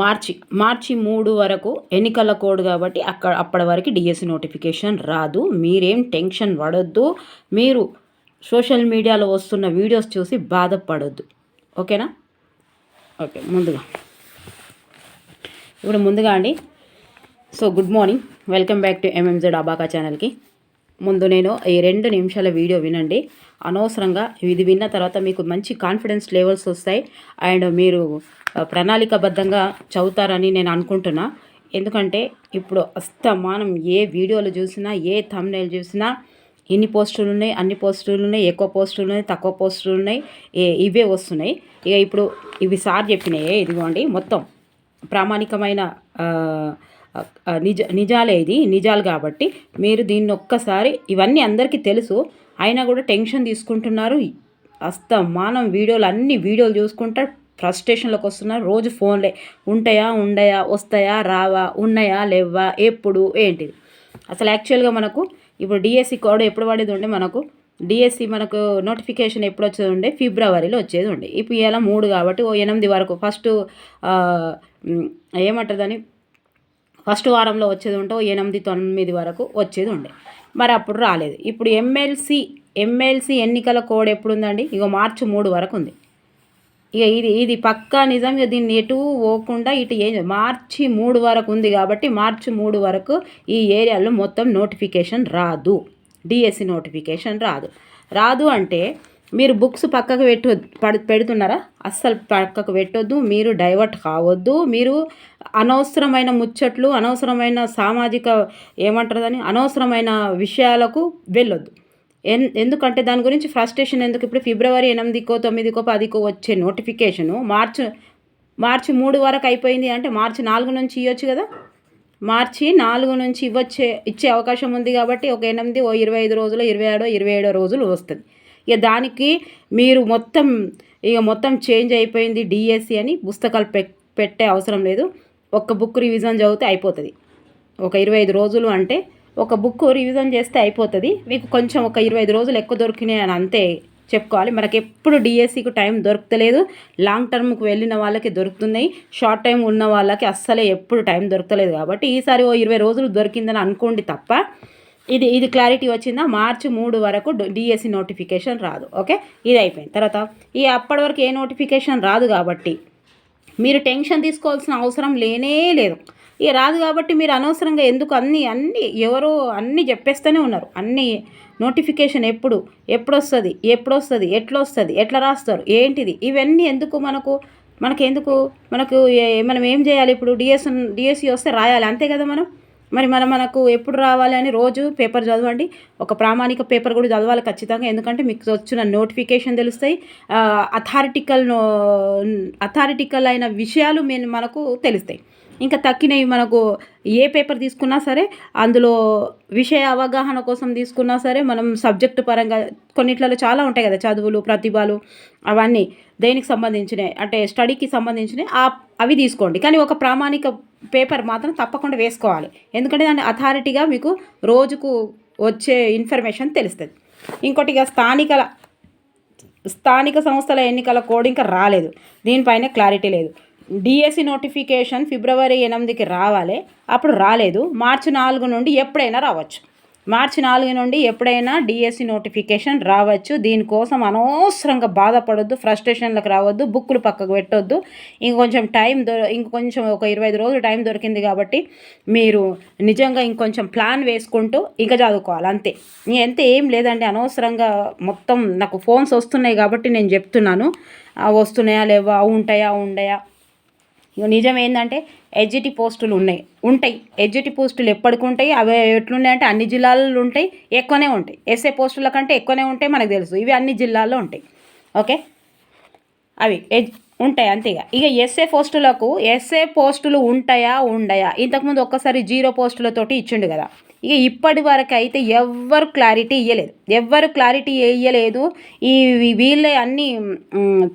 మార్చి మార్చి మూడు వరకు ఎన్నికల కోడ్ కాబట్టి అక్కడ అప్పటి వరకు డిఎస్సి నోటిఫికేషన్ రాదు. మీరేం టెన్షన్ పడొద్దు. మీరు సోషల్ మీడియాలో వస్తున్న వీడియోస్ చూసి బాధపడొద్దు. ఓకేనా? ఓకే ముందుగా. ఇప్పుడు ముందుగా అండి. So good morning. Welcome back to MMZ abaca ఛానల్కి ముందు నేను ఈ రెండు నిమిషాల వీడియో వినండి. అనవసరంగా ఇది విన్న తర్వాత మీకు మంచి కాన్ఫిడెన్స్ లెవెల్స్ వస్తాయి. అండ్ మీరు ప్రణాళికబద్ధంగా చదువుతారని నేను అనుకుంటున్నా. ఎందుకంటే ఇప్పుడు అస్తమానం ఏ వీడియోలు చూసినా ఏ thumbnail చూసినా ఇన్ని పోస్టులు ఉన్నాయి అన్ని పోస్టులు ఉన్నాయి ఎక్కువ పోస్టులు ఉన్నాయి తక్కువ పోస్టులు ఉన్నాయి ఇవే వస్తున్నాయి. ఇక ఇప్పుడు ఇవి సార్ చెప్పినాయే ఇదిగోండి. మొత్తం ప్రామాణికమైన నిజ నిజాలే ఇది నిజాలు కాబట్టి మీరు దీన్ని ఒక్కసారి ఇవన్నీ అందరికీ తెలుసు. అయినా కూడా టెన్షన్ తీసుకుంటున్నారు. అస్తమానం వీడియోలు అన్ని వీడియోలు చూసుకుంటా ఫ్రస్ట్రేషన్లోకి వస్తున్నారు. రోజు ఫోన్లే ఉంటాయా ఉండయా వస్తాయా రావా ఉన్నాయా లేవా ఎప్పుడు ఏంటిది అసలు యాక్చువల్గా మనకు ఇప్పుడు డిఎస్సి కోడ్ ఎప్పుడు పడేది ఉండే? మనకు డిఎస్సి మనకు నోటిఫికేషన్ ఎప్పుడు వచ్చేది ఉండే? ఫిబ్రవరిలో వచ్చేది ఉండే. ఇప్పుడు ఇలా మూడు కాబట్టి ఓ ఎనిమిది వరకు. ఫస్ట్ ఏమంటుందని ఫస్ట్ వారంలో వచ్చేది ఉంటే ఎనిమిది తొమ్మిది వరకు వచ్చేది ఉండే. మరి అప్పుడు రాలేదు. ఇప్పుడు ఎమ్మెల్సీ ఎమ్మెల్సీ ఎన్నికల కోడ్ ఎప్పుడు ఉందండి ఇగో మార్చి మూడు వరకు ఉంది. ఇక ఇది ఇది పక్కా నిజం. ఇక దీన్ని ఎటు పోకుండా ఇటు ఏం మార్చి మూడు వరకు ఉంది కాబట్టి మార్చి మూడు వరకు ఈ ఏరియాలో మొత్తం నోటిఫికేషన్ రాదు. డిఎస్సి నోటిఫికేషన్ రాదు. రాదు అంటే మీరు బుక్స్ పక్కకు పెట్టు పడు పెడుతున్నారా? అస్సలు పక్కకు పెట్టొద్దు. మీరు డైవర్ట్ కావద్దు. మీరు అనవసరమైన ముచ్చట్లు అనవసరమైన సామాజిక ఏమంటారు దాన్ని అనవసరమైన విషయాలకు వెళ్ళొద్దు. ఎన్ ఎందుకంటే దాని గురించి ఫ్రస్ట్రేషన్ ఎందుకు? ఇప్పుడు ఫిబ్రవరి ఎనిమిదికో తొమ్మిదికో పదికో వచ్చే నోటిఫికేషను మార్చి మార్చి మూడు వరకు అయిపోయింది అంటే మార్చి నాలుగు నుంచి ఇవ్వచ్చు కదా? మార్చి నాలుగు నుంచి ఇవ్వచ్చే ఇచ్చే అవకాశం ఉంది కాబట్టి ఒక ఎనిమిది ఓ ఇరవై ఐదు రోజులు ఇరవై ఏడో ఇరవై ఏడో రోజులు వస్తుంది. ఇక దానికి మీరు మొత్తం ఇక మొత్తం చేంజ్ అయిపోయింది డిఎస్సి అని పుస్తకాలు పె పెట్టే అవసరం లేదు. ఒక్క బుక్ రివిజన్ చదివితే అయిపోతుంది. ఒక ఇరవై ఐదు రోజులు అంటే ఒక బుక్ రివిజన్ చేస్తే అయిపోతుంది. మీకు కొంచెం ఒక ఇరవై ఐదు రోజులు ఎక్కువ దొరికినాయి అని అంతే చెప్పుకోవాలి. మనకి ఎప్పుడు డిఎస్సికి టైం దొరకలేదు లాంగ్ టర్మ్కి వెళ్ళిన వాళ్ళకి దొరుకుతున్నాయి. షార్ట్ టైం ఉన్న వాళ్ళకి అస్సలే ఎప్పుడు టైం దొరకలేదు కాబట్టి ఈసారి ఓ ఇరవై రోజులు దొరికిందని అనుకోండి తప్ప ఇది ఇది క్లారిటీ వచ్చిందా? మార్చి మూడు వరకు డిఎస్సి నోటిఫికేషన్ రాదు. ఓకే? ఇది అయిపోయింది. తర్వాత ఈ అప్పటి వరకు ఏ నోటిఫికేషన్ రాదు కాబట్టి మీరు టెన్షన్ తీసుకోవాల్సిన అవసరం లేనే లేదు. ఇక రాదు కాబట్టి మీరు అనవసరంగా ఎందుకు అన్ని అన్ని ఎవరో అన్నీ చెప్పేస్తూనే ఉన్నారు. అన్ని నోటిఫికేషన్ ఎప్పుడు ఎప్పుడు వస్తుంది ఎప్పుడు వస్తుంది ఎట్లా వస్తుంది ఎట్లా రాస్తారు ఏంటిది ఇవన్నీ ఎందుకు మనకు మనకి ఎందుకు మనకు మనం ఏం చేయాలి ఇప్పుడు? డిఎస్ డిఎస్సి వస్తే రాయాలి అంతే కదా మనం? మరి మనం మనకు ఎప్పుడు రావాలి అని రోజు పేపర్ చదవండి. ఒక ప్రామాణిక పేపర్ కూడా చదవాలి ఖచ్చితంగా. ఎందుకంటే మీకు వచ్చిన నోటిఫికేషన్ తెలుస్తాయి. అథారిటికల్ అథారిటికల్ అయిన విషయాలు మేము మనకు తెలుస్తాయి. ఇంకా తక్కినవి మనకు ఏ పేపర్ తీసుకున్నా సరే అందులో విషయ అవగాహన కోసం తీసుకున్నా సరే మనం సబ్జెక్టు పరంగా కొన్నిట్లలో చాలా ఉంటాయి కదా. చదువులు ప్రతిభలు అవన్నీ దేనికి సంబంధించినవి? అంటే స్టడీకి సంబంధించినవి. ఆ అవి తీసుకోండి. కానీ ఒక ప్రామాణిక పేపర్ మాత్రం తప్పకుండా వేసుకోవాలి. ఎందుకంటే దాని అథారిటీగా మీకు రోజుకు వచ్చే ఇన్ఫర్మేషన్ తెలుస్తుంది. ఇంకోటి ఇక స్థానికల స్థానిక సంస్థల ఎన్నికల కోడ్ ఇంకా రాలేదు. దీనిపైన క్లారిటీ లేదు. డిఎస్సి నోటిఫికేషన్ ఫిబ్రవరి ఎనిమిదికి రావాలి. అప్పుడు రాలేదు. మార్చి నాలుగు నుండి ఎప్పుడైనా రావచ్చు. మార్చి నాలుగు నుండి ఎప్పుడైనా డిఎస్సి నోటిఫికేషన్ రావచ్చు. దీనికోసం అనవసరంగా బాధపడొద్దు ఫ్రస్ట్రేషన్లకు రావద్దు బుక్కులు పక్కకు పెట్టొద్దు. ఇంకొంచెం టైం దొ ఇంకొంచెం ఒక ఇరవై ఐదు రోజులు టైం దొరికింది కాబట్టి మీరు నిజంగా ఇంకొంచెం ప్లాన్ వేసుకుంటూ ఇంకా చదువుకోవాలి అంతే. ఎంత ఏం లేదండి అనవసరంగా మొత్తం నాకు ఫోన్స్ వస్తున్నాయి కాబట్టి నేను చెప్తున్నాను. వస్తున్నాయా లేవా ఉంటాయా ఉండయా? ఇక నిజం ఏంటంటే ఎడ్జిటి పోస్టులు ఉన్నాయి. ఉంటాయి. ఎడ్జిటి పోస్టులు ఎప్పటికి ఉంటాయి? అవి ఎట్లున్నాయి అంటే అన్ని జిల్లాలలో ఉంటాయి ఎక్కువనే ఉంటాయి. ఎస్ఏ పోస్టుల కంటే ఎక్కువనే ఉంటాయి మనకు తెలుసు. ఇవి అన్ని జిల్లాల్లో ఉంటాయి. ఓకే? అవి ఎజ్ ఉంటాయి అంతేగా ఇక. ఎస్ఏ పోస్టులకు ఎస్ఏ పోస్టులు ఉంటాయా? ఉండయా? ఇంతకుముందు ఒక్కసారి జీరో పోస్టులతోటి ఇచ్చిండు కదా. ఇక ఇప్పటి వరకు అయితే ఎవ్వరు క్లారిటీ ఇవ్వలేదు ఎవ్వరు క్లారిటీ ఇవ్వలేదు ఈ వీళ్ళే అన్నీ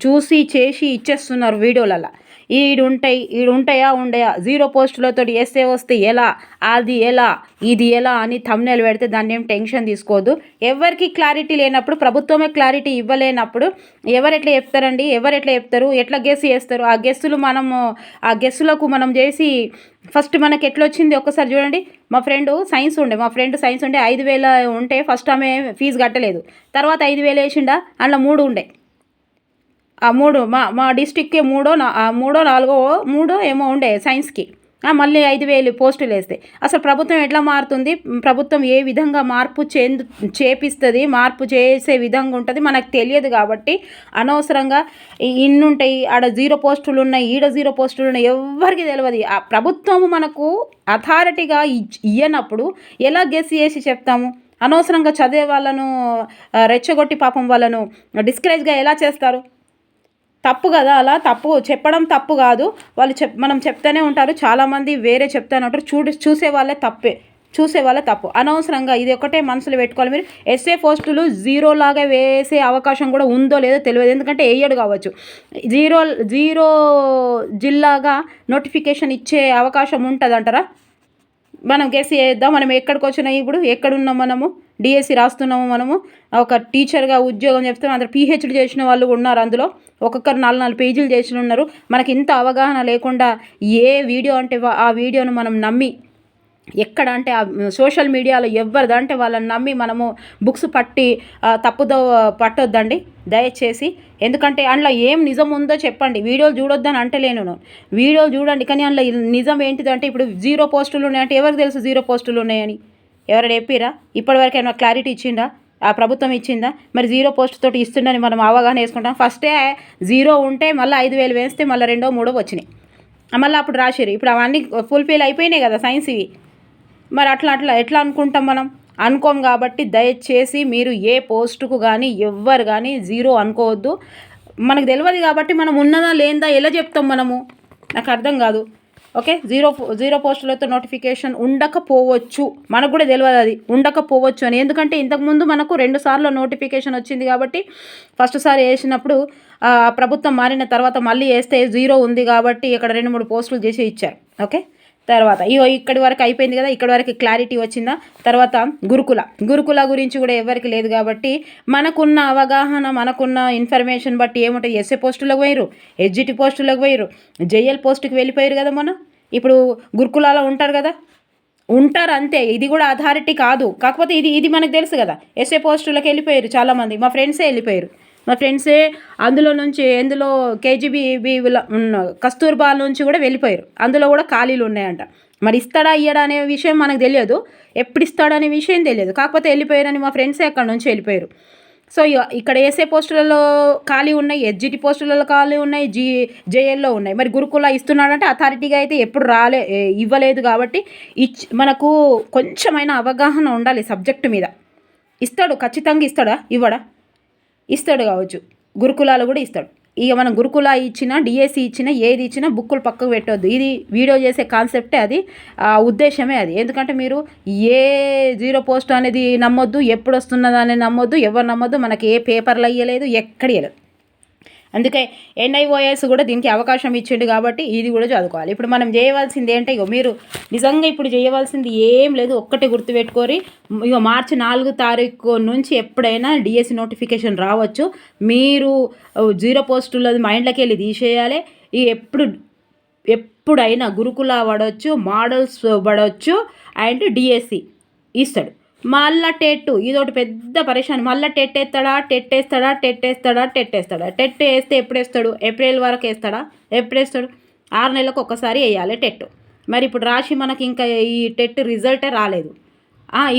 చూసి చేసి ఇచ్చేస్తున్నారు వీడియోలలో ఈడు ఉంటాయి ఈడు ఉంటాయా ఉండయా? జీరో పోస్టులతో ఎస్ఏ వస్తే ఎలా? అది ఎలా? ఇది ఎలా? అని thumbnail పెడితే దాన్ని ఏం టెన్షన్ తీసుకోవద్దు ఎవరికి క్లారిటీ లేనప్పుడు ప్రభుత్వమే క్లారిటీ ఇవ్వలేనప్పుడు ఎవరు ఎట్లా చెప్తారండి? ఎవరు ఎట్లా చెప్తారు? ఎట్లా గెస్ చేస్తారు? ఆ గెస్సులు మనము ఆ గెస్సులకు మనం చేసి ఫస్ట్ మనకి ఎట్లా వచ్చింది ఒక్కసారి చూడండి. మా ఫ్రెండ్ సైన్స్ ఉండే. మా ఫ్రెండ్ సైన్స్ ఉండే. ఐదు వేల ఉంటే ఫస్ట్ ఆమె ఫీజు కట్టలేదు. తర్వాత ఐదు వేలు వేసిండా? అందులో మూడు ఉండే. ఆ మూడు మా మా డిస్టిక్కి మూడో నా మూడో నాలుగో మూడో ఏమో ఉండే సైన్స్కి. మళ్ళీ ఐదు వేలు పోస్టులు వేస్తే. అసలు ప్రభుత్వం ఎట్లా మారుతుంది? ప్రభుత్వం ఏ విధంగా మార్పు చెందు చేపిస్తుంది? మార్పు చేసే విధంగా ఉంటుంది? మనకు తెలియదు కాబట్టి అనవసరంగా ఇన్నుంటాయి ఆడ జీరో పోస్టులు ఉన్నాయి ఈడ జీరో పోస్టులు ఉన్నాయి ఎవరికి తెలియదు ఆ ప్రభుత్వం మనకు అథారిటీగా ఇయ్యనప్పుడు ఎలా గెస్ చేసి చెప్తాము? అనవసరంగా చదివే వాళ్ళను రెచ్చగొట్టి పాపం వాళ్ళను డిస్కరేజ్గా ఎలా చేస్తారు? తప్పు కదా అలా? తప్పు చెప్పడం తప్పు కాదు. వాళ్ళు చెప్ మనం చెప్తూనే ఉంటారు. చాలామంది వేరే చెప్తాను ఉంటారు. చూడు చూసే వాళ్ళే తప్పే. చూసే వాళ్ళే తప్పు. అనవసరంగా ఇది ఒకటే మనసులో పెట్టుకోవాలి మీరు. ఎస్ఏ పోస్టులు జీరో లాగా వేసే అవకాశం కూడా ఉందో లేదో తెలియదు. ఎందుకంటే వేయడు కావచ్చు. జీరో జీరో జిల్లాగా నోటిఫికేషన్ ఇచ్చే అవకాశం ఉంటుంది అంటారా మనం గెస్ చేద్దాం. మనం ఎక్కడికి వచ్చినాయి ఇప్పుడు ఎక్కడున్నాం మనము? డిఎస్సి రాస్తున్నాము మనము. ఒక టీచర్గా ఉద్యోగం చెప్తే అందరు పీహెచ్డీ చేసిన వాళ్ళు ఉన్నారు అందులో. ఒక్కొక్కరు నాలుగు నాలుగు పేజీలు చేసిన ఉన్నారు. మనకి ఇంత అవగాహన లేకుండా ఏ వీడియో అంటే ఆ వీడియోను మనం నమ్మి ఎక్కడ అంటే ఆ సోషల్ మీడియాలో ఎవరిదంటే వాళ్ళని నమ్మి మనము బుక్స్ పట్టి తప్పుదో పట్టొద్దండి. దయచేసి. ఎందుకంటే అందులో ఏం నిజం ఉందో చెప్పండి. వీడియోలు చూడొద్దని అంటలేను నేను. వీడియోలు చూడండి. కానీ అందులో నిజం ఏంటిదంటే ఇప్పుడు జీరో పోస్టులు ఉన్నాయంటే ఎవరికి తెలుసు జీరో పోస్టులు ఉన్నాయని? ఎవరైనా చెప్పిరా ఇప్పటివరకు ఏమైనా క్లారిటీ ఇచ్చిందా ఆ ప్రభుత్వం ఇచ్చిందా? మరి జీరో పోస్ట్ తోటి ఇస్తుండని మనం అవగాహన వేసుకుంటాం ఫస్టే జీరో ఉంటే మళ్ళీ ఐదు వేలు వేస్తే మళ్ళీ రెండో మూడో వచ్చినాయి. మళ్ళీ అప్పుడు రాసిరు ఇప్పుడు అవన్నీ ఫుల్ఫిల్ అయిపోయినాయి కదా సైన్స్ ఇవి. మరి అట్లా అట్లా ఎట్లా అనుకుంటాం మనం? అనుకోం కాబట్టి దయచేసి మీరు ఏ పోస్టుకు కానీ ఎవ్వరు కానీ జీరో అనుకోవద్దు. మనకు తెలియదు కాబట్టి మనం ఉన్నదా లేదా ఎలా చెప్తాం మనము? నాకు అర్థం కాదు. ఓకే? జీరో జీరో పోస్టులతో నోటిఫికేషన్ ఉండకపోవచ్చు. మనకు కూడా తెలియదు అది. ఉండకపోవచ్చు అని. ఎందుకంటే ఇంతకుముందు మనకు రెండు సార్లు నోటిఫికేషన్ వచ్చింది కాబట్టి ఫస్ట్ సారి వేసినప్పుడు ప్రభుత్వం మారిన తర్వాత మళ్ళీ వేస్తే జీరో ఉంది కాబట్టి ఇక్కడ రెండు మూడు పోస్టులు చేసి ఇచ్చారు. ఓకే? తర్వాత ఇగో ఇక్కడి వరకు అయిపోయింది కదా ఇక్కడి వరకు క్లారిటీ వచ్చిందా? తర్వాత గురుకుల. గురుకుల గురించి కూడా ఎవరికి లేదు కాబట్టి మనకున్న అవగాహన మనకున్న ఇన్ఫర్మేషన్ బట్టి ఏముంటుంది ఎస్ఏ పోస్టులకు పోయారు ఎడ్జిటి పోస్టులకు పోయారు జేఎల్ పోస్టుకి వెళ్ళిపోయారు కదా మొన్న? ఇప్పుడు గురుకులాలో ఉంటారు కదా? ఉంటారు అంతే ఇది కూడా అథారిటీ కాదు. కాకపోతే ఇది ఇది మనకు తెలుసు కదా ఎస్ఏ పోస్టులకు వెళ్ళిపోయారు చాలామంది మా ఫ్రెండ్సే వెళ్ళిపోయారు మా ఫ్రెండ్సే అందులో నుంచి ఎందులో కేజీబీ కస్తూర్బా నుంచి కూడా వెళ్ళిపోయారు. అందులో కూడా ఖాళీలు ఉన్నాయంట. మరి ఇస్తాడా ఇయ్యడా అనే విషయం మనకు తెలియదు. ఎప్పుడు ఇస్తాడనే విషయం తెలియదు. కాకపోతే వెళ్ళిపోయారని మా ఫ్రెండ్సే అక్కడ నుంచి వెళ్ళిపోయారు. సో ఇక్కడ ఏసే పోస్టులలో ఖాళీ ఉన్నాయి ఎస్జిటి పోస్టులలో ఖాళీ ఉన్నాయి జీ జేఎల్లో ఉన్నాయి. మరి గురుకుల ఇస్తున్నాడంటే అథారిటీగా అయితే ఎప్పుడు రాలే ఇవ్వలేదు కాబట్టి ఇచ్ మనకు కొంచెమైన అవగాహన ఉండాలి సబ్జెక్టు మీద. ఇస్తాడు ఖచ్చితంగా ఇస్తాడా ఇవ్వడా? ఇస్తాడు కావచ్చు. గురుకులాలు కూడా ఇస్తాడు. ఇక మనం గురుకుల ఇచ్చినా డిఎస్సి ఇచ్చినా ఏది ఇచ్చినా బుక్కులు పక్కకు పెట్టొద్దు. ఇది వీడియో చేసే కాన్సెప్టే అది. ఆ ఉద్దేశమే అది. ఎందుకంటే మీరు ఏ జీరో పోస్ట్ అనేది నమ్మొద్దు ఎప్పుడు వస్తున్నదాన్ని నమ్మొద్దు ఎవరు నమ్మొద్దు మనకి ఏ పేపర్లు అయ్యలేదు ఎక్కడ ఇవ్వలేదు అందుకే ఎన్ఐఓఎస్ కూడా దీనికి అవకాశం ఇచ్చిండు కాబట్టి ఇది కూడా చదువుకోవాలి. ఇప్పుడు మనం చేయవలసింది ఏంటి ఇగో మీరు నిజంగా ఇప్పుడు చేయవలసింది ఏం లేదు ఒక్కటే గుర్తుపెట్టుకోరి. ఇగో మార్చి నాలుగు తారీఖు నుంచి ఎప్పుడైనా డిఎస్సి నోటిఫికేషన్ రావచ్చు. మీరు జీరో పోస్టులది మైండ్లోకి వెళ్ళి తీసేయాలి. ఈ ఎప్పుడు ఎప్పుడైనా గురుకుల పడవచ్చు మోడల్స్ పడవచ్చు అండ్ డిఎస్సి ఇస్తాడు. మళ్ళా టెట్టు ఇదొకటి పెద్ద పరేషాన్. మళ్ళీ టెట్ వేస్తాడా టెట్ వేస్తాడా టెట్ వేస్తాడా టెట్ వేస్తాడా టెట్ వేస్తే ఎప్పుడు వేస్తాడు ఏప్రిల్ వరకు వేస్తాడా? ఎప్పుడు వేస్తాడు ఆరు నెలలకు ఒక్కసారి వేయాలి టెట్ మరి ఇప్పుడు రాసి మనకి ఇంకా ఈ టెట్ రిజల్టే రాలేదు.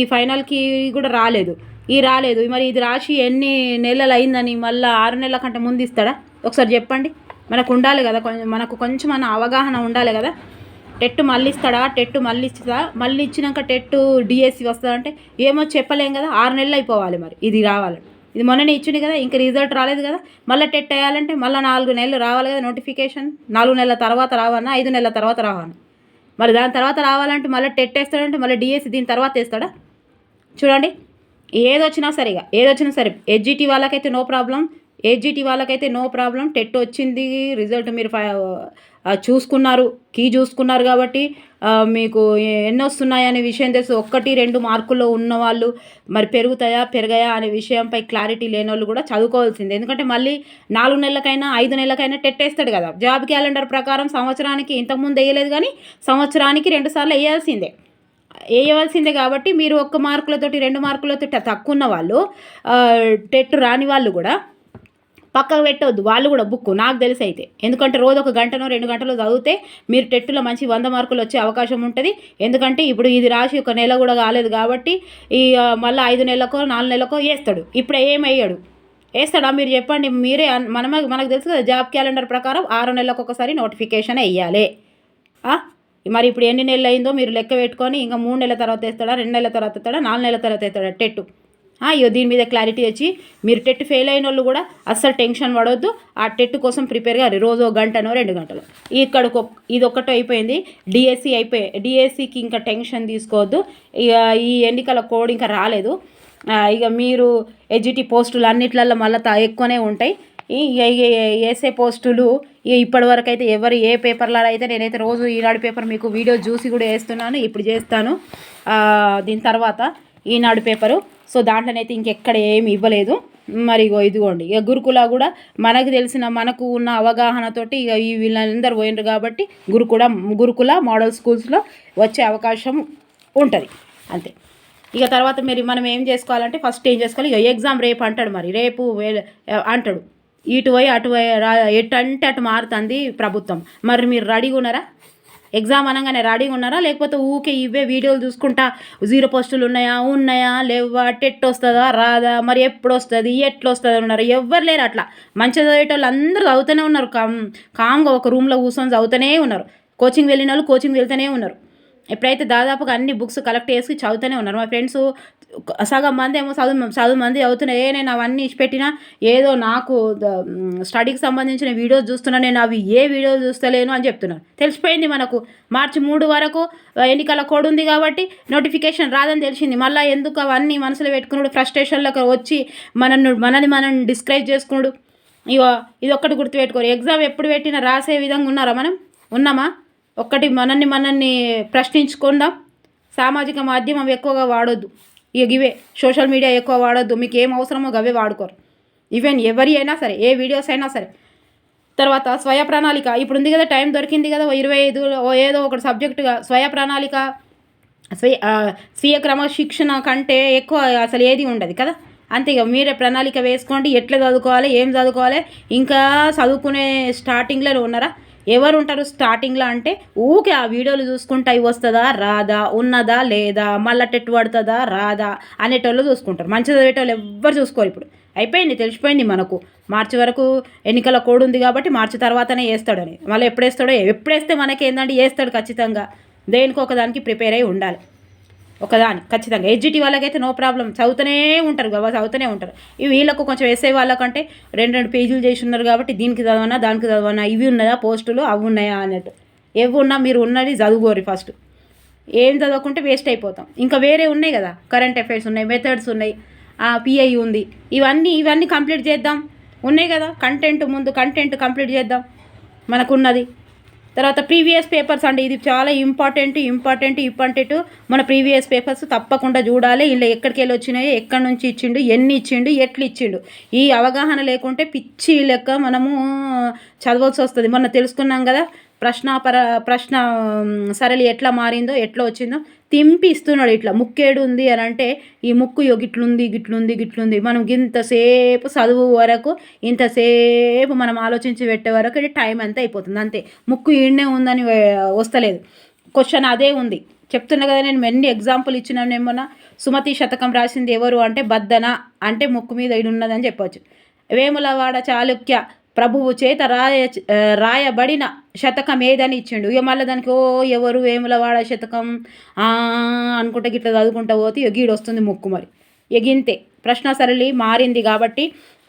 ఈ ఫైనల్కి కూడా రాలేదు. ఈ రాలేదు. మరి ఇది రాసి ఎన్ని నెలలు అయిందని మళ్ళీ ఆరు నెలల కంటే ముందు ఇస్తాడా? ఒకసారి చెప్పండి. మనకు ఉండాలి కదా. కొంచెం మనకు కొంచెం మన అవగాహన ఉండాలి కదా. టెట్ మళ్ళీ ఇస్తాడా టెట్ మళ్ళీ ఇస్తా మళ్ళీ ఇచ్చినాక టెట్ డిఎస్సి వస్తుందా అంటే ఏమో చెప్పలేం కదా ఆరు నెలలు అయిపోవాలి మరి ఇది రావాలని. ఇది మొన్ననే ఇచ్చింది కదా ఇంకా రిజల్ట్ రాలేదు కదా మళ్ళీ టెట్ వేయాలంటే మళ్ళీ నాలుగు నెలలు రావాలి కదా నోటిఫికేషన్ నాలుగు నెలల తర్వాత రావన్నా ఐదు నెలల తర్వాత రావన్నా మరి దాని తర్వాత రావాలంటే మళ్ళీ టెట్ వేస్తాడంటే మళ్ళీ డిఎస్సి దీని తర్వాత వేస్తాడా? చూడండి ఏదొచ్చినా సరిగా ఏదొచ్చినా సరే ఎడ్జిటి వాళ్ళకైతే నో ప్రాబ్లం ఏజీటీ వాళ్ళకైతే నో ప్రాబ్లం టెట్ వచ్చింది. రిజల్ట్ మీరు చూసుకున్నారు. కీ చూసుకున్నారు కాబట్టి మీకు ఎన్ని వస్తున్నాయి అనే విషయం తెలుసు. ఒక్కటి రెండు మార్కుల్లో ఉన్న వాళ్ళు మరి పెరుగుతాయా పెరగాయా అనే విషయంపై క్లారిటీ లేని వాళ్ళు కూడా చదువుకోవాల్సిందే. ఎందుకంటే మళ్ళీ నాలుగు నెలలకైనా ఐదు నెలలకైనా టెట్ వేస్తాడు కదా. జాబ్ క్యాలెండర్ ప్రకారం సంవత్సరానికి ఇంతకుముందు వేయలేదు కానీ సంవత్సరానికి రెండుసార్లు వేయాల్సిందే. వేయవలసిందే కాబట్టి మీరు ఒక్క మార్కులతోటి రెండు మార్కులతో తక్కువ ఉన్న వాళ్ళు టెట్ రాని వాళ్ళు కూడా పక్కకు పెట్టవద్దు వాళ్ళు కూడా బుక్ నాకు తెలిసి అయితే. ఎందుకంటే రోజు ఒక గంటనో రెండు గంటలు చదివితే మీరు టెట్టులో మంచి వంద మార్కులు వచ్చే అవకాశం ఉంటుంది. ఎందుకంటే ఇప్పుడు ఇది రాసి ఒక నెల కూడా కాలేదు కాబట్టి ఈ మళ్ళీ ఐదు నెలలకో నాలుగు నెలలకో వేస్తాడు. ఇప్పుడు ఏమయ్యాడు? వేస్తాడా? మీరు చెప్పండి. మీరే మనమే మనమ మనకు తెలుసు కదా జాబ్ క్యాలెండర్ ప్రకారం ఆరు నెలలకు ఒకసారి నోటిఫికేషన్ వేయాలి. మరి ఇప్పుడు ఎన్ని నెలలు అయిందో మీరు లెక్క పెట్టుకొని ఇంకా మూడు నెలల తర్వాత వేస్తాడా రెండు నెలల తర్వాత వేస్తాడా నాలుగు నెలల తర్వాత వేస్తాడా టెట్టు? ఇక దీని మీద క్లారిటీ వచ్చి మీరు టెట్ ఫెయిల్ అయిన వాళ్ళు కూడా అస్సలు టెన్షన్ పడవద్దు ఆ టెట్ కోసం ప్రిపేర్ కాదు రోజు ఒక గంటనో రెండు గంటలు. ఇక్కడ ఇది ఒక్కటి అయిపోయింది డిఎస్సి అయిపోయి డిఎస్సికి ఇంకా టెన్షన్ తీసుకోవద్దు. ఇక ఈ ఎన్నికల కోడ్ ఇంకా రాలేదు. ఇక మీరు ఎడ్జిటి పోస్టులు అన్నిట్లలో మళ్ళీ ఎక్కువనే ఉంటాయి. ఏసే పోస్టులు ఇక ఇప్పటి వరకు అయితే ఎవరు ఏ పేపర్లలో అయితే నేనైతే రోజు ఈనాడు పేపర్ మీకు వీడియో చూసి కూడా వేస్తున్నాను. ఇప్పుడు చేస్తాను. దీని తర్వాత ఈనాడు పేపరు సో దాంట్లోనైతే ఇంకెక్కడ ఏమి ఇవ్వలేదు. మరి ఇగో ఇదిగోండి. ఇక గురుకుల కూడా మనకు తెలిసిన మనకు ఉన్న అవగాహనతోటి ఇక ఈ వీళ్ళందరూ పోయినరు కాబట్టి గురుకుల గురుకుల మోడల్ స్కూల్స్లో వచ్చే అవకాశం ఉంటుంది. అంతే. ఇక తర్వాత మరి మనం ఏం చేసుకోవాలంటే ఫస్ట్ ఏం చేసుకోవాలి? ఇక ఎగ్జామ్ రేపు అంటాడు మరి. రేపు వే- అంటాడు. ఇటు పోయి అటు పోయి రా ఎటు అంటే అటు మారుతుంది ప్రభుత్వం. మరి మీరు రెడీగా ఉన్నారా? ఎగ్జామ్ అనగానే రెడీగా ఉన్నారా? లేకపోతే ఊకే ఇవే వీడియోలు చూసుకుంటా జీరో పోస్టులు ఉన్నాయా ఉన్నాయా లేవా టెట్ వస్తుందా రాదా మరి ఎప్పుడు వస్తుంది ఎట్లా వస్తుంది ఉన్నారు ఎవ్వరు లేరు అట్లా. మంచిగా చదివేటోళ్ళు అందరూ చదువుతూనే ఉన్నారు. కామ్ కామ్గా ఒక రూమ్లో కూర్చొని చదువుతూనే ఉన్నారు. కోచింగ్ వెళ్ళిన వాళ్ళు కోచింగ్ వెళ్తూనే ఉన్నారు. ఎప్పుడైతే దాదాపుగా అన్ని బుక్స్ కలెక్ట్ చేసి చదువుతూనే ఉన్నారు. మా ఫ్రెండ్స్ సగం మంది ఏమో చదువు చదువు మంది అవుతున్నాయి ఏ నేను అవన్నీ ఇచ్చిపెట్టినా ఏదో నాకు స్టడీకి సంబంధించిన వీడియోస్ చూస్తున్నా నేను అవి ఏ వీడియోలు చూస్తలేను అని చెప్తున్నాను తెలిసిపోయింది మనకు. మార్చి మూడు వరకు ఎన్నికల కోడ్ ఉంది కాబట్టి నోటిఫికేషన్ రాదని తెలిసింది. మళ్ళీ ఎందుకు అవన్నీ మనసులో పెట్టుకున్నాడు? ఫ్రస్ట్రేషన్లోకి వచ్చి మనల్ని మనని మనం డిస్క్రైబ్ చేసుకున్నాడు. ఇగో ఇది ఒక్కటి గుర్తుపెట్టుకోరు. ఎగ్జామ్ ఎప్పుడు పెట్టినా రాసే విధంగా ఉన్నారా మనం? ఉన్నామా? ఒక్కటి మనల్ని మనల్ని ప్రశ్నించుకుందాం. సామాజిక మాధ్యమం ఎక్కువగా వాడొద్దు. ఇక ఇవే. సోషల్ మీడియా ఎక్కువ వాడొద్దు. మీకు ఏం అవసరమో అవే వాడుకోరు. ఈవెన్ ఎవరి అయినా సరే ఏ వీడియోస్ అయినా సరే. తర్వాత స్వయ ప్రణాళిక. ఇప్పుడు ఉంది కదా టైం దొరికింది కదా ఓ ఇరవై ఐదు ఓ ఏదో ఒకటి సబ్జెక్టుగా స్వయ ప్రణాళిక స్వీయ ఆ, స్వీయ క్రమశిక్షణ కంటే ఎక్కువ అసలు ఏది ఉండదు కదా. అంతే ఇక మీరే ప్రణాళిక వేసుకోండి. ఎట్లా చదువుకోవాలి ఏం చదువుకోవాలి ఇంకా చదువుకునే స్టార్టింగ్లో ఉన్నారా? ఎవరు ఉంటారు స్టార్టింగ్లో అంటే ఊకే ఆ వీడియోలు చూసుకుంటా అవి వస్తుందా రాదా ఉన్నదా లేదా మళ్ళా టెట్ పడుతుందా రాదా అనేటోళ్ళు చూసుకుంటారు. మంచి చదివేటోళ్ళు ఎవ్వరు చూసుకోరు ఇప్పుడు. అయిపోయింది తెలిసిపోయింది మనకు. మార్చి వరకు ఎన్నికల కోడ్ ఉంది కాబట్టి మార్చి తర్వాతనే వేస్తాడని మళ్ళీ ఎప్పుడు వేస్తాడో మనకి ఏంటంటే వేస్తాడు ఖచ్చితంగా. దేనికి ఒకదానికి ప్రిపేర్ అయి ఉండాలి. ఒకదాని ఖచ్చితంగా. ఎడ్జిటీ వాళ్ళకైతే నో ప్రాబ్లం చదువుతూనే ఉంటారు కదా చదువుతూనే ఉంటారు. ఇవి వీళ్ళకు కొంచెం ఎస్ఐ వాళ్ళకంటే రెండు రెండు పేజీలు చేసి ఉన్నారు కాబట్టి దీనికి చదవనా దానికి చదవనా ఇవి ఉన్నాయా పోస్టులు అవి ఉన్నాయా అన్నట్టు. ఏవి ఉన్నా మీరు ఉన్నది చదువుకోరు ఫస్ట్ ఏం చదవకుంటే వేస్ట్ అయిపోతాం. ఇంకా వేరే ఉన్నాయి కదా కరెంట్ అఫైర్స్ ఉన్నాయి మెథడ్స్ ఉన్నాయి పిఐ ఉంది. ఇవన్నీ ఇవన్నీ కంప్లీట్ చేద్దాం. ఉన్నాయి కదా కంటెంట్ ముందు కంటెంట్ కంప్లీట్ చేద్దాం. మనకున్నది. తర్వాత ప్రీవియస్ పేపర్స్ అండి ఇది చాలా ఇంపార్టెంట్ ఇంపార్టెంట్ ఇంపార్టెంట్. మన ప్రీవియస్ పేపర్స్ తప్పకుండా చూడాలి. ఇలా ఎక్కడికి వెళ్ళి వచ్చినాయో ఎక్కడి నుంచి ఇచ్చిండు ఎన్ని ఇచ్చిండు ఎట్లు ఇచ్చిండు. ఈ అవగాహన లేకుంటే పిచ్చి లెక్క మనము చదవాల్సి వస్తుంది. మొన్న తెలుసుకున్నాం కదా ప్రశ్నాపర ప్రశ్న సరళి ఎట్లా మారిందో ఎట్లా వచ్చిందో తింపి ఇస్తున్నాడు ఇట్లా ముక్కేడు ఉంది అని అంటే ఈ ముక్కు యోగ గిట్లుంది గిట్లుంది గిట్లుంది. మనం ఇంతసేపు చదువు వరకు ఇంతసేపు మనం ఆలోచించి పెట్టే వరకు టైం అంతా అయిపోతుంది అంతే. ముక్కు ఈడనే ఉందని వస్తలేదు. క్వశ్చన్ అదే ఉంది. చెప్తున్నా కదా నేను ఎన్ని ఎగ్జాంపుల్ ఇచ్చినాను ఏమన్నా సుమతి శతకం రాసింది ఎవరు అంటే బద్దన అంటే ముక్కు మీద ఇడున్నదని ఉన్నదని చెప్పవచ్చు వేములవాడ చాళుక్య ప్రభువు చేత రాయ రాయబడిన శతకం ఏదని ఇచ్చిండు. ఇక మళ్ళీ దానికి ఓ ఎవరు వేములవాడ శతకం అనుకుంటే గిట్లా చదువుకుంటా పోతే ఎగీడు వస్తుంది ముక్కు మరి. ఎగింతే ప్రశ్న సరళి మారింది కాబట్టి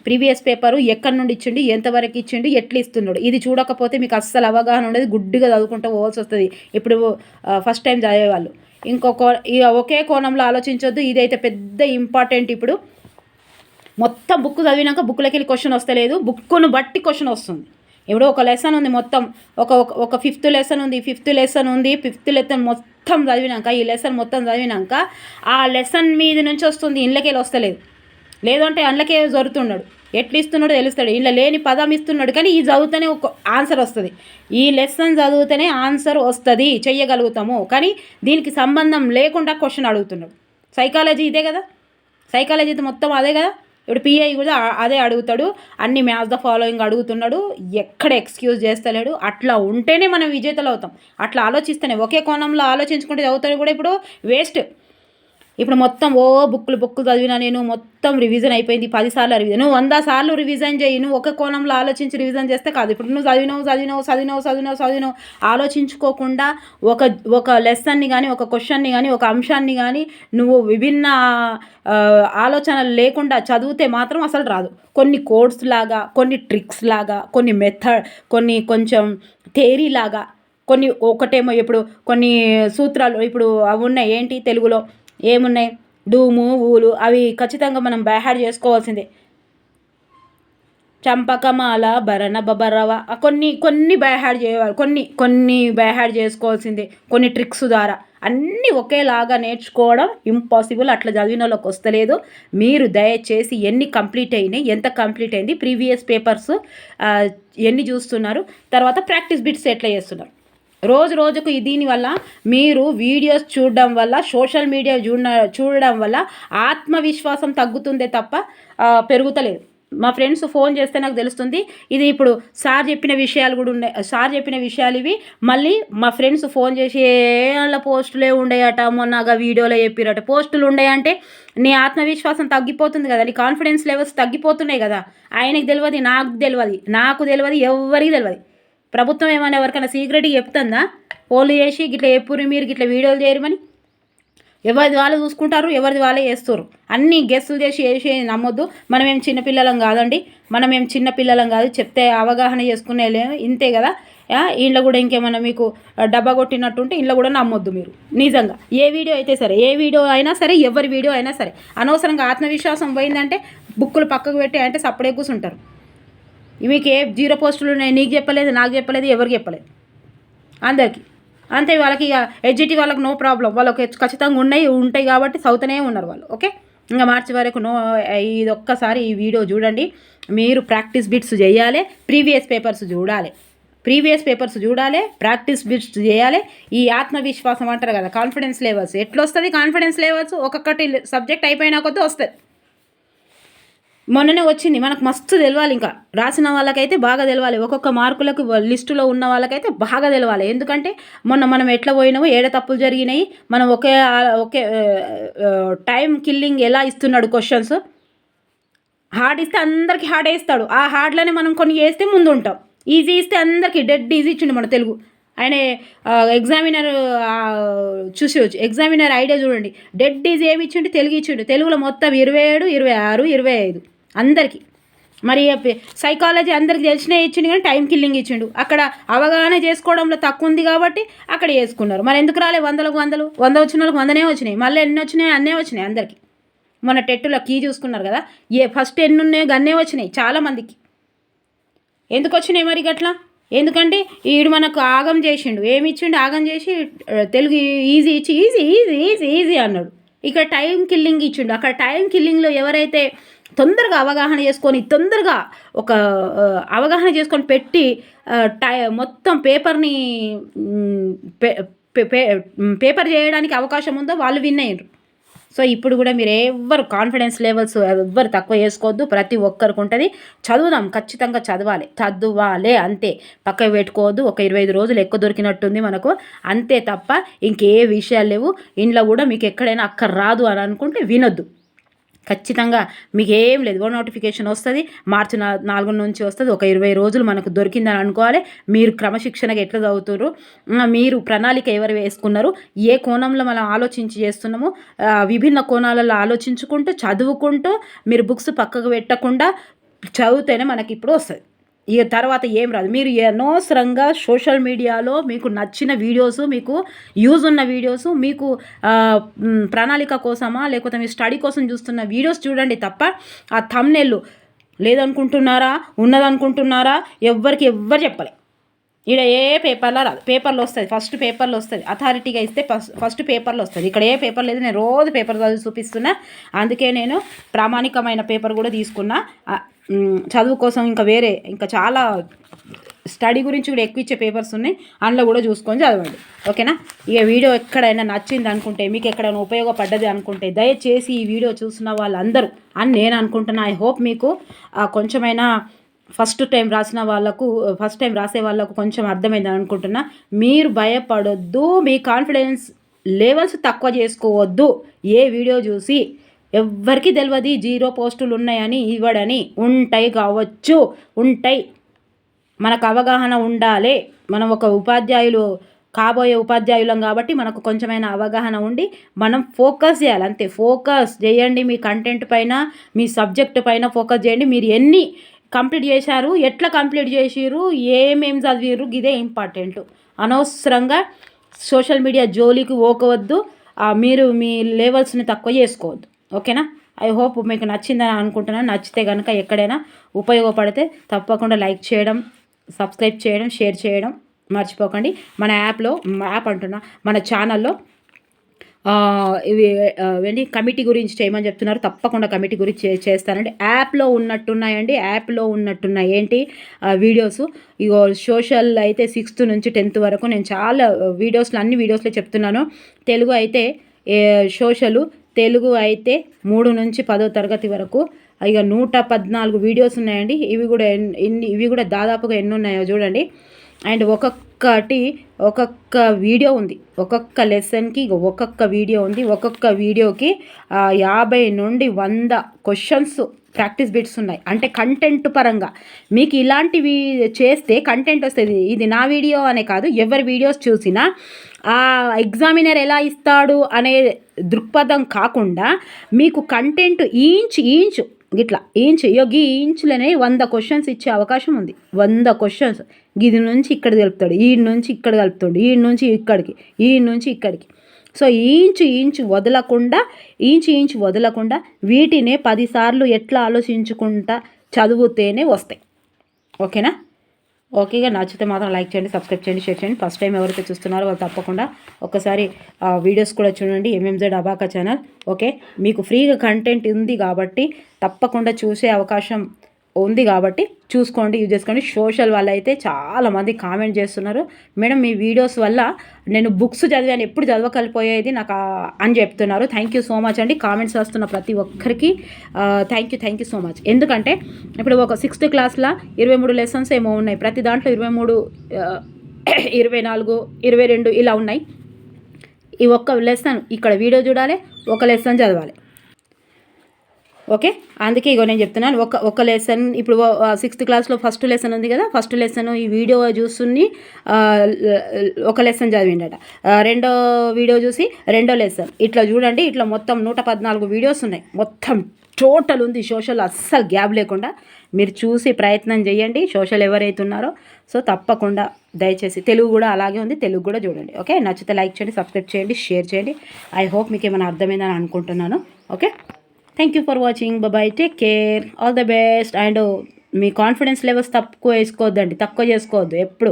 ప్రీవియస్ పేపరు ఎక్కడి నుండి ఇచ్చిండు ఎంతవరకు ఇచ్చిండు ఎట్లా ఇస్తున్నాడు. ఇది చూడకపోతే మీకు అస్సలు అవగాహన ఉండదు. గుడ్డిగా చదువుకుంటూ పోవాల్సి వస్తుంది. ఇప్పుడు ఫస్ట్ టైం చదివేవాళ్ళు ఇంకొక ఇక ఒకే కోణంలో ఆలోచించొద్దు. ఇదైతే పెద్ద ఇంపార్టెంట్ ఇప్పుడు. మొత్తం బుక్ చదివినాక బుక్లోకి వెళ్ళి క్వశ్చన్ వస్తలేదు బుక్కును బట్టి క్వశ్చన్ వస్తుంది. ఎవడో ఒక లెసన్ ఉంది మొత్తం. ఒక ఒక- ఒక ఫిఫ్త్ లెసన్ ఉంది ఫిఫ్త్ లెసన్ ఉంది ఫిఫ్త్ లెసన్ మొత్తం చదివినాక ఈ లెసన్ మొత్తం చదివినాక ఆ లెసన్ మీద నుంచి వస్తుంది ఇళ్ళకెళ్ళి వస్తలేదు లేదంటే అందులోకే జరుగుతున్నాడు. ఎట్లా ఇస్తున్నాడో తెలుస్తాడు ఇలా లేని పదం ఇస్తున్నాడు కానీ ఈ చదివితేనే ఒక ఆన్సర్ వస్తుంది. ఈ లెసన్ చదివితేనే ఆన్సర్ వస్తుంది. చెయ్యగలుగుతాము. కానీ దీనికి సంబంధం లేకుండా క్వశ్చన్ అడుగుతున్నాడు. సైకాలజీ ఇదే కదా? సైకాలజీ అయితే మొత్తం అదే కదా? ఇప్పుడు పిఐ కూడా అదే అడుగుతాడు. అన్ని మ్యాథ్స్ ద ఫాలోయింగ్ అడుగుతున్నాడు. ఎక్కడ ఎక్స్క్యూజ్ చేస్తలేడు. అట్లా ఉంటేనే మనం విజేతలు అవుతాం అట్లా ఆలోచిస్తేనే. ఒకే కోణంలో ఆలోచించుకుంటే చదువుతాడు కూడా ఇప్పుడు. వేస్ట్. ఇప్పుడు మొత్తం ఓ బుక్కులు బుక్కులు చదివినా నేను మొత్తం రివిజన్ అయిపోయింది పదిసార్లు రివిజన్ నువ్వు వంద సార్లు రివిజన్ చేయి నువ్వు ఒక కోణంలో ఆలోచించి రివిజన్ చేస్తే కాదు. ఇప్పుడు నువ్వు చదివినావు చదివినావు చదివినావు చదివినావు చదివినావు. ఆలోచించుకోకుండా ఒక ఒక లెసన్ని కానీ ఒక క్వశ్చన్ని కానీ ఒక అంశాన్ని కానీ నువ్వు విభిన్న ఆలోచనలు లేకుండా చదివితే మాత్రం అసలు రాదు. కొన్ని కోడ్స్ లాగా కొన్ని ట్రిక్స్ లాగా కొన్ని మెథడ్ కొన్ని కొంచెం థేరీ లాగా కొన్ని ఒకటేమో ఇప్పుడు కొన్ని సూత్రాలు ఇప్పుడు అవి ఉన్నాయి. ఏంటి తెలుగులో? ఏమున్నాయి? డూము ఊలు అవి ఖచ్చితంగా మనం బ్యాహాడ్ చేసుకోవాల్సిందే. చంపకమాల భరణ బబరవ కొన్ని కొన్ని బైహాడ్ చేయాలి. కొన్ని కొన్ని బైహాడ్ చేసుకోవాల్సిందే. కొన్ని ట్రిక్స్ ద్వారా. అన్నీ ఒకేలాగా నేర్చుకోవడం ఇంపాసిబుల్. అట్లా చదివిన వాళ్ళకి వస్తలేదు. మీరు దయచేసి ఎన్ని కంప్లీట్ అయినాయి ఎంత కంప్లీట్ అయింది ప్రీవియస్ పేపర్స్ ఎన్ని చూస్తున్నారు తర్వాత ప్రాక్టీస్ బిట్స్ ఎట్లా చేస్తున్నారు? రోజు రోజుకు దీనివల్ల మీరు వీడియోస్ చూడడం వల్ల సోషల్ మీడియా చూడ చూడడం వల్ల ఆత్మవిశ్వాసం తగ్గుతుందే తప్ప పెరుగుతలేదు. మా ఫ్రెండ్స్ ఫోన్ చేస్తే నాకు తెలుస్తుంది ఇది ఇప్పుడు సార్ చెప్పిన విషయాలు కూడా ఉన్నాయి సార్ చెప్పిన విషయాలు ఇవి మళ్ళీ మా ఫ్రెండ్స్ ఫోన్ చేసి ఏళ్ళ పోస్టులే ఉండేయట మొన్నగా వీడియోలో చెప్పిరట పోస్టులు ఉండేయంటే నీ ఆత్మవిశ్వాసం తగ్గిపోతుంది కదా నీ కాన్ఫిడెన్స్ లెవెల్స్ తగ్గిపోతున్నాయి కదా ఆయనకి తెలియదు నాకు తెలియదు నాకు తెలియదు ఎవరికి తెలియదు ప్రభుత్వం ఏమైనా ఎవరికైనా సీక్రెట్గా చెప్తుందా? పోలు చేసి గిట్ల ఎప్పుడు మీరు గిట్ల వీడియోలు చేయరమని ఎవరిది వాళ్ళు చూసుకుంటారు ఎవరిది వాళ్ళే చేస్తారు. అన్ని గెస్సులు చేసి వేసి నమ్మొద్దు. మనం ఏం చిన్నపిల్లలం కాదండి. మనం ఏం చిన్నపిల్లలం కాదు. చెప్తే అవగాహన చేసుకునేలే ఇంతే కదా. ఇంట్లో కూడా ఇంకేమైనా మీకు డబ్బా కొట్టినట్టుంటే ఇంట్లో కూడా నమ్మొద్దు మీరు. నిజంగా. ఏ వీడియో అయితే సరే ఏ వీడియో అయినా సరే ఎవరి వీడియో అయినా సరే అనవసరంగా ఆత్మవిశ్వాసం పోయిందంటే బుక్కులు పక్కకు పెట్టి అంటే సప్పుడే కూర్చుంటారు మీకు ఏ జీరో పోస్టులు ఉన్నాయి నీకు చెప్పలేదు నాకు చెప్పలేదు ఎవరికి చెప్పలేదు? అందరికీ. అంతే వాళ్ళకి ఇక ఎడ్జిటీ వాళ్ళకి నో ప్రాబ్లం. వాళ్ళకి ఖచ్చితంగా ఉన్నాయి ఉంటాయి కాబట్టి సౌతనే ఉన్నారు వాళ్ళు. ఓకే? ఇంకా మార్చి వరకు నో ఇది ఒక్కసారి ఈ వీడియో చూడండి. మీరు ప్రాక్టీస్ బిట్స్ చేయాలి ప్రీవియస్ పేపర్స్ చూడాలి. ప్రీవియస్ పేపర్స్ చూడాలి ప్రాక్టీస్ బిట్స్ చేయాలి. ఈ ఆత్మవిశ్వాసం అంటారు కదా కాన్ఫిడెన్స్ లెవెల్స్. ఎట్లా వస్తుంది కాన్ఫిడెన్స్ లెవెల్స్? ఒక్కొక్కటి సబ్జెక్ట్ అయిపోయినా కొద్దీ వస్తుంది. మొన్ననే వచ్చింది. మనకు మస్తు తెలవాలి ఇంకా. రాసిన వాళ్ళకైతే బాగా తెలవాలి. ఒక్కొక్క మార్కులకు లిస్టులో ఉన్న వాళ్ళకైతే బాగా తెలవాలి. ఎందుకంటే మొన్న మనం ఎట్లా పోయినామో ఏడ తప్పులు జరిగినాయి మనం ఒకే ఒకే టైం కిల్లింగ్ ఎలా ఇస్తున్నాడు క్వశ్చన్స్. హార్డ్ ఇస్తే అందరికీ హార్డ్ వేస్తాడు. ఆ హార్డ్లోనే మనం కొన్ని వేస్తే ముందు ఉంటాం ఈజీ ఇస్తే అందరికీ డెడ్ ఈజీ ఇచ్చిండు మన తెలుగు. ఆయన ఎగ్జామినర్ చూసేవచ్చు ఎగ్జామినర్ ఐడియా చూడండి. డెడ్ ఈజీ ఏమి ఇచ్చిండు? తెలుగు ఇచ్చిండు. తెలుగులో మొత్తం ఇరవై ఏడు ఇరవై ఆరు ఇరవై ఐదు. అందరికీ. మరి సైకాలజీ అందరికి తెలిసినే ఇచ్చిండు కానీ టైం కిల్లింగ్ ఇచ్చిండు. అక్కడ అవగాహన చేసుకోవడంలో తక్కువ ఉంది కాబట్టి అక్కడ చేసుకున్నారు. మరి ఎందుకు రాలే వందలకు వందలు? వంద వచ్చిన వాళ్ళకి వందనే వచ్చినాయి. మళ్ళీ ఎన్ని వచ్చినాయి అన్నే వచ్చినాయి అందరికీ. మన టెట్టులో కీ చూసుకున్నారు కదా? ఏ ఫస్ట్ ఎన్ని ఉన్నాయో గన్నే వచ్చినాయి చాలామందికి. ఎందుకు వచ్చినాయి మరి గట్లా? ఎందుకంటే ఈడు మనకు ఆగం చేసిండు. ఏమి ఇచ్చిండు? ఆగం చేసి తెలుగు ఈజీ ఇచ్చి ఈజీ ఈజీ ఈజీ ఈజీ అన్నాడు. ఇక్కడ టైం కిల్లింగ్ ఇచ్చిండు. అక్కడ టైం కిల్లింగ్లో ఎవరైతే తొందరగా అవగాహన చేసుకొని తొందరగా ఒక అవగాహన చేసుకొని పెట్టి టై మొత్తం పేపర్ని పే- పే- పే- పేపర్ చేయడానికి అవకాశం ఉందో వాళ్ళు విన్ అయ్యారు సో ఇప్పుడు కూడా మీరు ఎవ్వరు కాన్ఫిడెన్స్ లెవెల్స్ ఎవ్వరు తక్కువ చేసుకోవద్దు. ప్రతి ఒక్కరికి ఉంటుంది. చదువుదాం ఖచ్చితంగా చదవాలి. చదవాలి అంతే. పక్కకు పెట్టుకోవద్దు. ఒక ఇరవై ఐదు రోజులు ఎక్కువ దొరికినట్టుంది మనకు. అంతే తప్ప ఇంకే విషయాలు లేవు. ఇంట్లో కూడా మీకు ఎక్కడైనా అక్కడ రాదు అని అనుకుంటే వినొద్దు. ఖచ్చితంగా మీకు ఏం లేదు. ఓ నోటిఫికేషన్ వస్తుంది మార్చి నా నాలుగు నుంచి వస్తుంది ఒక ఇరవై రోజులు మనకు దొరికిందని అనుకోవాలి. మీరు క్రమశిక్షణగా ఎట్లా చదువుతారు మీరు ప్రణాళిక ఎవరు వేసుకున్నారు? ఏ కోణంలో మనం ఆలోచించి చేస్తున్నాము? విభిన్న కోణాలలో ఆలోచించుకుంటూ చదువుకుంటూ మీరు బుక్స్ పక్కకు పెట్టకుండా చదివితేనే మనకి ఇప్పుడు వస్తుంది. ఇక తర్వాత ఏం రాదు. మీరు అనవసరంగా సోషల్ మీడియాలో మీకు నచ్చిన వీడియోస్ మీకు యూజ్ ఉన్న వీడియోస్ మీకు ప్రణాళిక కోసమా లేకపోతే మీ స్టడీ కోసం చూస్తున్న వీడియోస్ చూడండి తప్ప ఆ తమ్నెల్లు లేదనుకుంటున్నారా ఉన్నదనుకుంటున్నారా ఎవ్వరికి ఎవ్వరు చెప్పలే. ఇక్కడ ఏ పేపర్లో రాదు. పేపర్లో వస్తుంది. ఫస్ట్ పేపర్లో వస్తుంది. అథారిటీగా ఇస్తే ఫస్ట్ ఫస్ట్ పేపర్లో వస్తుంది. ఇక్కడ ఏ పేపర్ లేదు. నేను రోజు పేపర్ చదివి చూపిస్తున్నా. అందుకే నేను ప్రామాణికమైన పేపర్ కూడా తీసుకున్నా. చదువు కోసం ఇంకా వేరే ఇంకా చాలా స్టడీ గురించి కూడా ఎక్కువ ఇచ్చే పేపర్స్ ఉన్నాయి. అందులో కూడా చూసుకొని చదవండి. ఓకేనా? ఇక వీడియో ఎక్కడైనా నచ్చింది అనుకుంటే మీకు ఎక్కడైనా ఉపయోగపడ్డది అనుకుంటే దయచేసి ఈ వీడియో చూసిన వాళ్ళందరూ అని నేను అనుకుంటున్నా ఐ హోప్ మీకు ఆ, కొంచెమైనా ఫస్ట్ టైం రాసిన వాళ్ళకు ఫస్ట్ టైం రాసే వాళ్ళకు కొంచెం అర్థమైందని అనుకుంటున్నా. మీరు భయపడొద్దు మీ కాన్ఫిడెన్స్ లెవెల్స్ తక్కువ చేసుకోవద్దు. ఏ వీడియో చూసి ఎవ్వరికి తెలియదు జీరో పోస్టులు ఉన్నాయని ఇవ్వడని. ఉంటాయి కావచ్చు. ఉంటాయి. మనకు అవగాహన ఉండాలి. మనం ఒక ఉపాధ్యాయులు కాబోయే ఉపాధ్యాయులం కాబట్టి మనకు కొంచెమైన అవగాహన ఉండి మనం ఫోకస్ చేయాలి. అంతే. ఫోకస్ చేయండి మీ కంటెంట్ పైన మీ సబ్జెక్ట్ పైన ఫోకస్ చేయండి. మీరు ఎన్ని కంప్లీట్ చేశారు. ఎట్లా కంప్లీట్ చేసిరు ఏమేం చదివిర్రు? ఇదే ఇంపార్టెంట్. అనవసరంగా సోషల్ మీడియా జోలికి పోకవద్దు. మీరు మీ లెవెల్స్ని తక్కువ చేసుకోవద్దు. ఓకేనా? ఐ హోప్ మీకు నచ్చిందని అనుకుంటున్నాను. నచ్చితే కనుక ఎక్కడైనా ఉపయోగపడితే తప్పకుండా లైక్ చేయడం సబ్స్క్రైబ్ చేయడం షేర్ చేయడం మర్చిపోకండి. మన యాప్లో యాప్ అంటున్నా మన ఛానల్లో ఇవి ఏంటి కమిటీ గురించి చేయమని చెప్తున్నారు. తప్పకుండా కమిటీ గురించి చే- చేస్తానండి. యాప్లో ఉన్నట్టున్నాయండి. యాప్లో ఉన్నట్టున్నాయి. ఏంటి? వీడియోస్. ఇగో సోషల్ అయితే సిక్స్త్ నుంచి టెన్త్ వరకు నేను చాలా వీడియోస్లో అన్ని వీడియోస్లో చెప్తున్నాను. తెలుగు అయితే ఏ, సోషలు తెలుగు అయితే మూడు నుంచి పదో తరగతి వరకు. ఇక నూట పద్నాలుగు వీడియోస్ ఉన్నాయండి. ఇవి కూడా ఎన్- ఎన్ని ఇవి కూడా దాదాపుగా ఎన్ని ఉన్నాయో చూడండి. అండ్ ఒక్కొక్కటి ఒక్కొక్క వీడియో ఉంది. ఒక్కొక్క లెసన్కి ఒక్కొక్క వీడియో ఉంది. ఒక్కొక్క వీడియోకి యాభై నుండి వంద క్వశ్చన్స్ ప్రాక్టీస్ బిట్స్ ఉన్నాయి. అంటే కంటెంట్ పరంగా. మీకు ఇలాంటివి చేస్తే కంటెంట్ వస్తుంది. ఇది నా వీడియో అనే కాదు ఎవరి వీడియోస్ చూసినా ఆ ఎగ్జామినర్ ఎలా ఇస్తాడు అనే దృక్పథం కాకుండా మీకు కంటెంట్ ఈంచ్ ఈంచ్ గిట్లా ఇంచ్ యోగి ఈ ఇంచులనే వంద క్వశ్చన్స్ ఇచ్చే అవకాశం ఉంది. వంద క్వశ్చన్స్. గిది నుంచి ఇక్కడ కలుపుతాడు ఈ నుంచి ఇక్కడ కలుపుతాడు ఈ నుంచి ఇక్కడికి ఈ నుంచి ఇక్కడికి. సో ఇంచు ఇంచు వదలకుండా ఇంచు ఇంచు వదలకుండా వీటినే పదిసార్లు ఎట్లా ఆలోచించుకుంటా చదివితేనే వస్తాయి. ఓకేనా? ఓకేగా నచ్చితే మాత్రం లైక్ చేయండి సబ్స్క్రైబ్ చేయండి షేర్ చేయండి. ఫస్ట్ టైం ఎవరైతే చూస్తున్నారో వాళ్ళు తప్పకుండా ఒకసారి వీడియోస్ కూడా చూడండి ఎంఎంజెడ్ అబాకా ఛానల్. ఓకే? మీకు ఫ్రీగా కంటెంట్ ఉంది కాబట్టి తప్పకుండా చూసే అవకాశం ఉంది కాబట్టి చూసుకోండి యూజ్ చేసుకోండి. సోషల్ వల్ల అయితే చాలామంది కామెంట్ చేస్తున్నారు. మేడం మీ వీడియోస్ వల్ల నేను బుక్స్ చదివాను ఎప్పుడు చదవకలిపోయేది నాకు అని చెప్తున్నారు. థ్యాంక్ యూ సో మచ్ అండి. కామెంట్స్ వస్తున్న ప్రతి ఒక్కరికి thank you thank you so much. ఎందుకంటే ఇప్పుడు ఒక సిక్స్త్ క్లాస్లో ఇరవై మూడు లెసన్స్ ఏమో ఉన్నాయి. ప్రతి దాంట్లో ఇరవై మూడు ఇరవై నాలుగు ఇరవై రెండు ఇలా ఉన్నాయి. ఈ ఒక్క లెసన్ ఇక్కడ వీడియో చూడాలి ఒక లెసన్ చదవాలి. ఓకే? అందుకే ఇగో నేను చెప్తున్నాను. ఒక ఒక లెసన్ ఇప్పుడు సిక్స్త్ క్లాస్లో ఫస్ట్ లెసన్ ఉంది కదా? ఫస్ట్ లెసన్ ఈ వీడియో చూసుని ఒక లెసన్ చదివిండట. రెండో వీడియో చూసి రెండో లెసన్ ఇట్లా చూడండి ఇట్లా మొత్తం నూట పద్నాలుగు వీడియోస్ ఉన్నాయి. మొత్తం టోటల్ ఉంది. సోషల్ అస్సలు గ్యాప్ లేకుండా. మీరు చూసి ప్రయత్నం చేయండి. సోషల్ ఎవరైతే ఉన్నారో సో తప్పకుండా దయచేసి తెలుగు కూడా అలాగే ఉంది. తెలుగు కూడా చూడండి. ఓకే? నచ్చితే లైక్ చేయండి సబ్స్క్రైబ్ చేయండి షేర్ చేయండి. ఐ హోప్ మీకు ఏమైనా అర్థమైందని అనుకుంటున్నాను. Okay? Thank you for watching bye take care all the best and me confidence levels తక్కువ వేసుకోవద్దండి. తక్కువ చేసుకోవద్దు. ఎప్పుడు.